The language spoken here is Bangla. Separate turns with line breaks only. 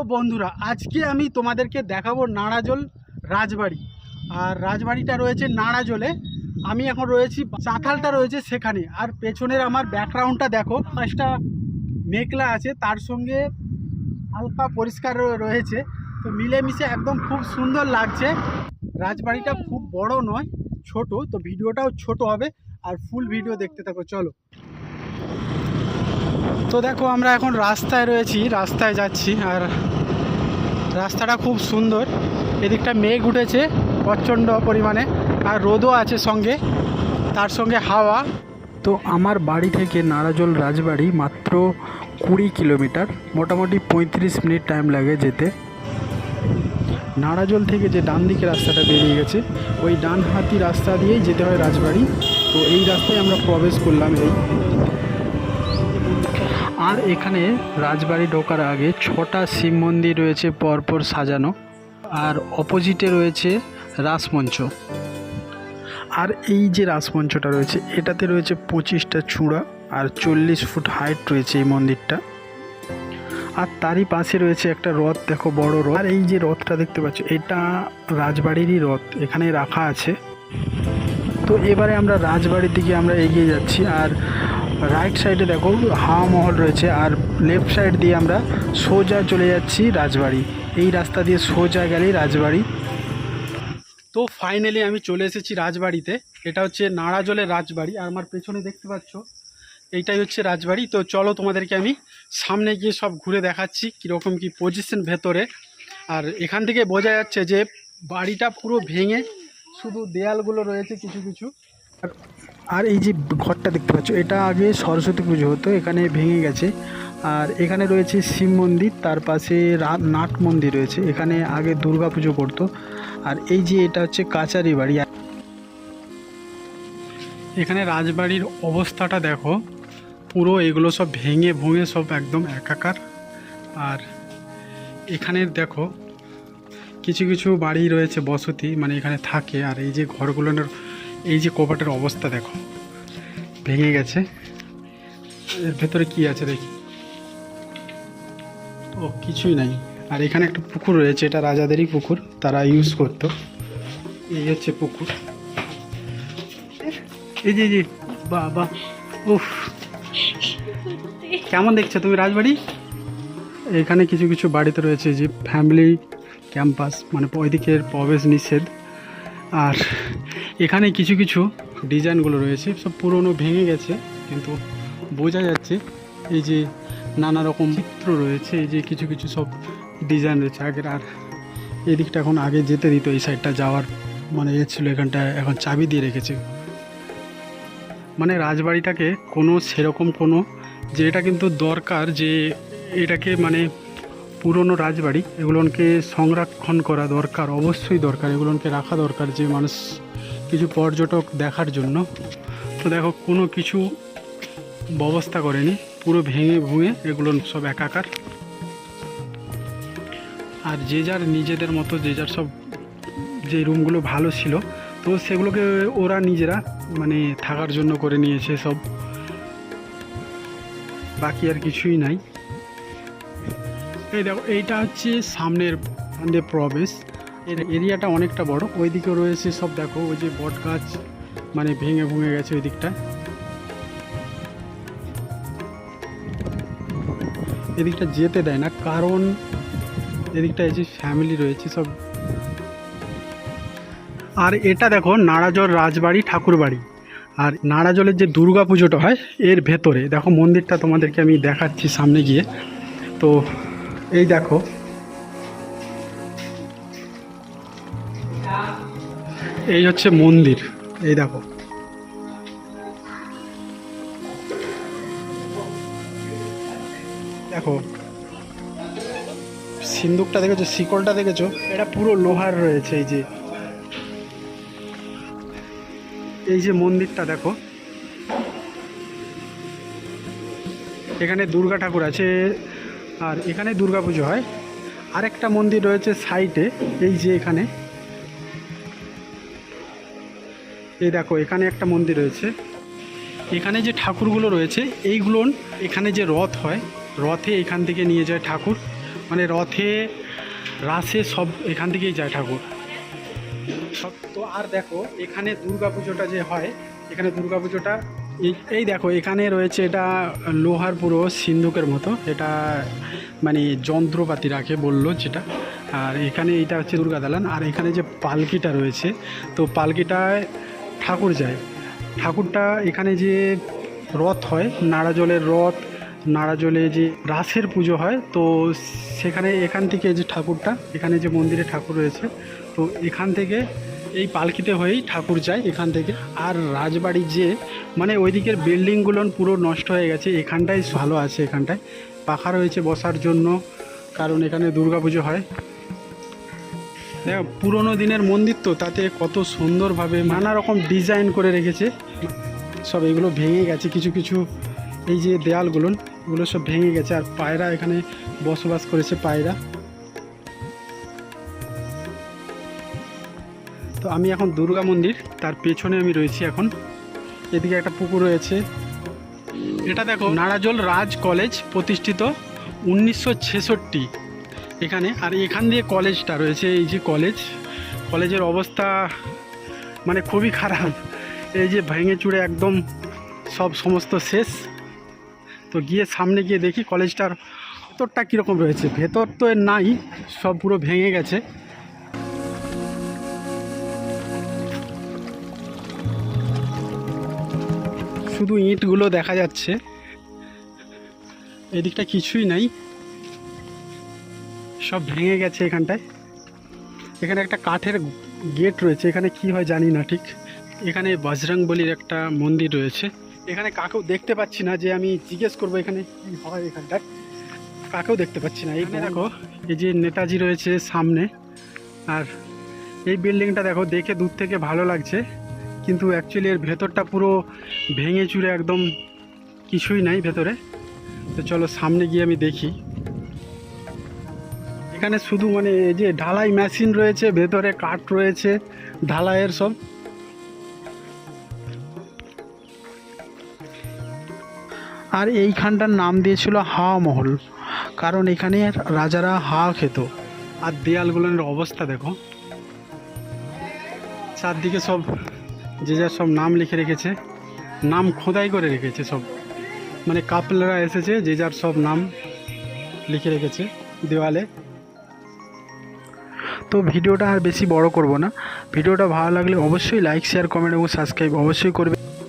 তো বন্ধুরা, আজকে আমি তোমাদেরকে দেখাবো নাড়াজল রাজবাড়ি। আর রাজবাড়িটা রয়েছে নাড়াজলে। আমি এখন রয়েছি চাতালটা রয়েছে সেখানে। আর পেছনের আমার ব্যাকগ্রাউন্ডটা দেখো পাঁচটা মেঘলা আছে, তার সঙ্গে হালকা পরিষ্কার রয়ে- রয়েছে। তো মিলেমিশে একদম খুব সুন্দর লাগছে। রাজবাড়িটা খুব বড় নয়, ছোট, তো ভিডিওটাও ছোট হবে। আর ফুল ভিডিও দেখতে থাকো, চলো। তো দেখো, আমরা এখন রাস্তায় রয়েছি, রাস্তায় যাচ্ছি, আর রাস্তাটা খুব সুন্দর। এদিকটা মেঘ উঠেছে প্রচণ্ড পরিমাণে, আর রোদও আছে সঙ্গে, তার সঙ্গে হাওয়া। তো আমার বাড়ি থেকে নারাজল রাজবাড়ি মাত্র কুড়ি কিলোমিটার, মোটামুটি পঁয়ত্রিশ মিনিট টাইম লাগে যেতে। নাড়াজল থেকে যে ডান দিকে রাস্তাটা বেরিয়ে গেছে, ওই ডান হাতি রাস্তা দিয়েই যেতে হয় রাজবাড়ি। তো এই রাস্তায় আমরা প্রবেশ করলাম এই আর এখানে রাজবাড়ি ঢোকার আগে ছটা শিব মন্দির রয়েছে পরপর সাজানো। আর অপোজিটে রয়েছে রাসমঞ্চ। আর এই যে রাসমঞ্চটা রয়েছে, এটাতে রয়েছে পঁচিশটা চূড়া আর চল্লিশ ফুট হাইট রয়েছে এই মন্দিরটা। আর তারই পাশে রয়েছে একটা রথ, দেখো বড় রথ। আর এই যে রথটা দেখতে পাচ্ছ, এটা রাজবাড়িরই রথ, এখানে রাখা আছে। তো এবারে আমরা রাজবাড়ির দিকে আমরা এগিয়ে যাচ্ছি, আর রাইট সাইডে দেখো হাওয়া মহল রয়েছে, আর লেফট সাইড দিয়ে আমরা সোজা চলে যাচ্ছি রাজবাড়ি। এই রাস্তা দিয়ে সোজা গেলেই রাজবাড়ি। তো ফাইনালি আমি চলে এসেছি রাজবাড়িতে। এটা হচ্ছে নাড়াজলের রাজবাড়ি, আর আমার পেছনে দেখতে পাচ্ছ, এইটাই হচ্ছে রাজবাড়ি। তো চলো তোমাদেরকে আমি সামনে গিয়ে সব ঘুরে দেখাচ্ছি কীরকম কি পজিশন ভেতরে। আর এখান থেকে বোঝা যাচ্ছে যে বাড়িটা পুরো ভেঙে শুধু দেয়ালগুলো রয়েছে কিছু কিছু। আর- আর এই যে ঘরটা দেখতে পাচ্ছ, এটা আগে সরস্বতী পুজো হতো, এখানে ভেঙে গেছে। আর এখানে রয়েছে শিব মন্দির, তার পাশে নাট মন্দির রয়েছে, এখানে আগে দুর্গা পুজো করতো। আর এই যে এটা হচ্ছে কাচারি বাড়ি। এখানে রাজবাড়ির অবস্থাটা দেখো, পুরো এগুলো সব ভেঙে ভুঙে সব একদম একাকার। আর এখানে দেখো, কিছু কিছু বাড়ি রয়েছে বসতি মানে এখানে থাকে। আর এই যে ঘরগুলোর এই যে কপাটের অবস্থা দেখো। ভেঙে গেছে। এর ভেতরে কি আছে দেখি। ও, কিছুই নাই। আর এখানে একটা পুকুর রয়েছে, এটা রাজাদেরই পুকুর, তারা ইউজ করতো। এই হচ্ছে পুকুর। এই যে যে বা বা উফ। কেমন দেখছ তুমি রাজবাড়ি? এখানে কিছু কিছু বাড়িতে রয়েছে যে ফ্যামিলি ক্যাম্পাস মানে ওইদিকের প্রবেশ নিষেধ। আর এখানে কিছু কিছু ডিজাইনগুলো রয়েছে। সব পুরনো ভেঙে গেছে, কিন্তু বোঝা যাচ্ছে এই যে নানা রকম চিত্র রয়েছে, এই যে কিছু কিছু সব ডিজাইন রয়েছে। আগের আর এদিকটা এখন আগে যেতে দিত, এই সাইডটা যাওয়ার মানে এ ছিল, এখানটা এখন চাবি দিয়ে রেখেছে। মানে রাজবাড়িটাকে কোনো সেরকম কোনো যে এটা কিন্তু দরকার যে এটাকে মানে পুরনো রাজবাড়ি, এগুলোকে সংরক্ষণ করা দরকার, অবশ্যই দরকার। এগুলোকে রাখা দরকার যে মানুষ, কিছু পর্যটক দেখার জন্য। তো দেখো, কোনো কিছু ব্যবস্থা করেনি, পুরো ভেঙে ভুঙে এগুলো সব একাকার। আর যে যার নিজেদের মতো, যে যার সব, যে রুমগুলো ভালো ছিল, তো সেগুলোকে ওরা নিজেরা মানে থাকার জন্য করে নিয়েছে সব। বাকি আর কিছুই নাই। এই দেখো, এইটা হচ্ছে সামনের সামনে প্রবেশ। এর এরিয়াটা অনেকটা বড়। ওইদিকে রয়েছে সব দেখো, ওই যে বট গাছ মানে ভেঙে ভুঙে গেছে ওই দিকটা এদিকটা যেতে দেয় না, কারণ এদিকটা এই যে ফ্যামিলি রয়েছে সব। আর এটা দেখো, নাড়াজল রাজবাড়ি, ঠাকুরবাড়ি। আর নাড়াজলের যে দুর্গা পুজোটা হয়, এর ভেতরে। দেখো, মন্দিরটা তোমাদেরকে আমি দেখাচ্ছি সামনে গিয়ে। তো এই দেখো। এই হচ্ছে মন্দির। এই দেখো। দেখো। সিন্দুকটা দেখেছ শিকলটা দেখেছ? এটা পুরো লোহার রয়েছে এই যে। এই যে মন্দিরটা দেখো। এখানে দুর্গা ঠাকুর আছে আর এখানে দুর্গা পুজো হয়। আরেকটা মন্দির রয়েছে সাইটে, এই যে এখানে। এই দেখো, এখানে একটা মন্দির রয়েছে। এখানে যে ঠাকুরগুলো রয়েছে এইগুলো এখানে যে রথ হয়, রথে এখান থেকে নিয়ে যায় ঠাকুর। মানে রথে, রাসে সব এখান থেকেই যায় ঠাকুর। সব তো আর দেখো, এখানে দুর্গা পুজোটা যে হয়, এখানে দুর্গা পুজোটা এই দেখো, এখানে রয়েছে এটা লোহার পুরো সিন্ধুকের মতো। এটা মানে যন্ত্রপাতি রাখে বলল যেটা। আর এখানে এটা হচ্ছে দুর্গা দালান। আর এখানে যে পালকিটা রয়েছে, তো পালকিটায় ঠাকুর যায়। ঠাকুরটা এখানে যে রথ হয়, নাড়া জলের রথ, নাড়া জলে যে রাসের পুজো হয়, তো সেখানে এখান থেকে যে ঠাকুরটা, এখানে যে মন্দিরে ঠাকুর রয়েছে, তো এখান থেকে এই পালকিতে হয়েই ঠাকুর যায় এখান থেকে। আর রাজবাড়ি যে মানে ওইদিকের বিল্ডিংগুলো পুরো নষ্ট হয়ে গেছে, এখানটাই ভালো আছে এখানটায়। পাখা রয়েছে বসার জন্য, কারণ এখানে দুর্গাপুজো হয়। দেখো, পুরোনো দিনের মন্দির তো, তাতে কত সুন্দরভাবে নানা রকম ডিজাইন করে রেখেছে। সব এগুলো ভেঙে গেছে, কিছু কিছু এই যে দেয়ালগুলো, এগুলো সব ভেঙে গেছে। আর পায়রা এখানে বসবাস করেছে পায়রা। আমি এখন দুর্গা মন্দির তার পেছনে আমি রয়েছি এখন। এদিকে একটা পুকুর রয়েছে। এটা দেখো। নাড়াজল রাজ কলেজ প্রতিষ্ঠিত উনিশশো ছেষট্টি। এখানে আর এখান দিয়ে কলেজটা রয়েছে এই যে কলেজ। কলেজের অবস্থা মানে খুবই খারাপ। এই যে ভেঙে চুড়ে একদম সব সমস্ত শেষ। তো গিয়ে সামনে গিয়ে দেখি কলেজটার ভেতরটা কীরকম রয়েছে। ভেতর তো নাই সব পুরো ভেঙে গেছে। শুধু ইঁটগুলো দেখা যাচ্ছে। এদিকটা কিছুই নাই। সব ভেঙে গেছে এখানটায়। এখানে একটা কাঠের গেট রয়েছে। এখানে কি হয় জানি না ঠিক। এখানে বজরং বলির একটা মন্দির রয়েছে। এখানে কাকেও দেখতে পাচ্ছি না যে আমি জিজ্ঞেস করব এখানে কি হয় এখানটায়। কাকেও দেখতে পাচ্ছি না। এই দেখো, এই যে নেতাজি রয়েছে সামনে। আর এই বিল্ডিংটা দেখো, দেখে দূর থেকে ভালো লাগছে। কিন্তু অ্যাকচুয়ালি এর ভেতরটা পুরো ভেঙে চুরে একদম কিছুই নাই ভেতরে। তো চলো সামনে গিয়ে আমি দেখি। এখানে শুধু মানে এই যে ঢালাই মেশিন রয়েছে, ভেতরে কাঠ রয়েছে, ঢালাইয়ের সব। আর এইখানটার নাম দিয়েছিল হাওয়া মহল, কারণ এখানে রাজারা হাওয়া খেত। আর দেয়ালগুলোর অবস্থা দেখো। চারদিকে সব যে যার সব নাম লিখে রেখেছে, নাম খোদাই করে রেখেছে সব। মানে কাপলেরা এসেছে, যে যার সব নাম লিখে রেখেছে দেওয়ালে। তো ভিডিওটা আর বেশি বড় করব না। ভিডিওটা ভালো লাগলে অবশ্যই লাইক শেয়ার কমেন্ট এবং সাবস্ক্রাইব অবশ্যই করবে।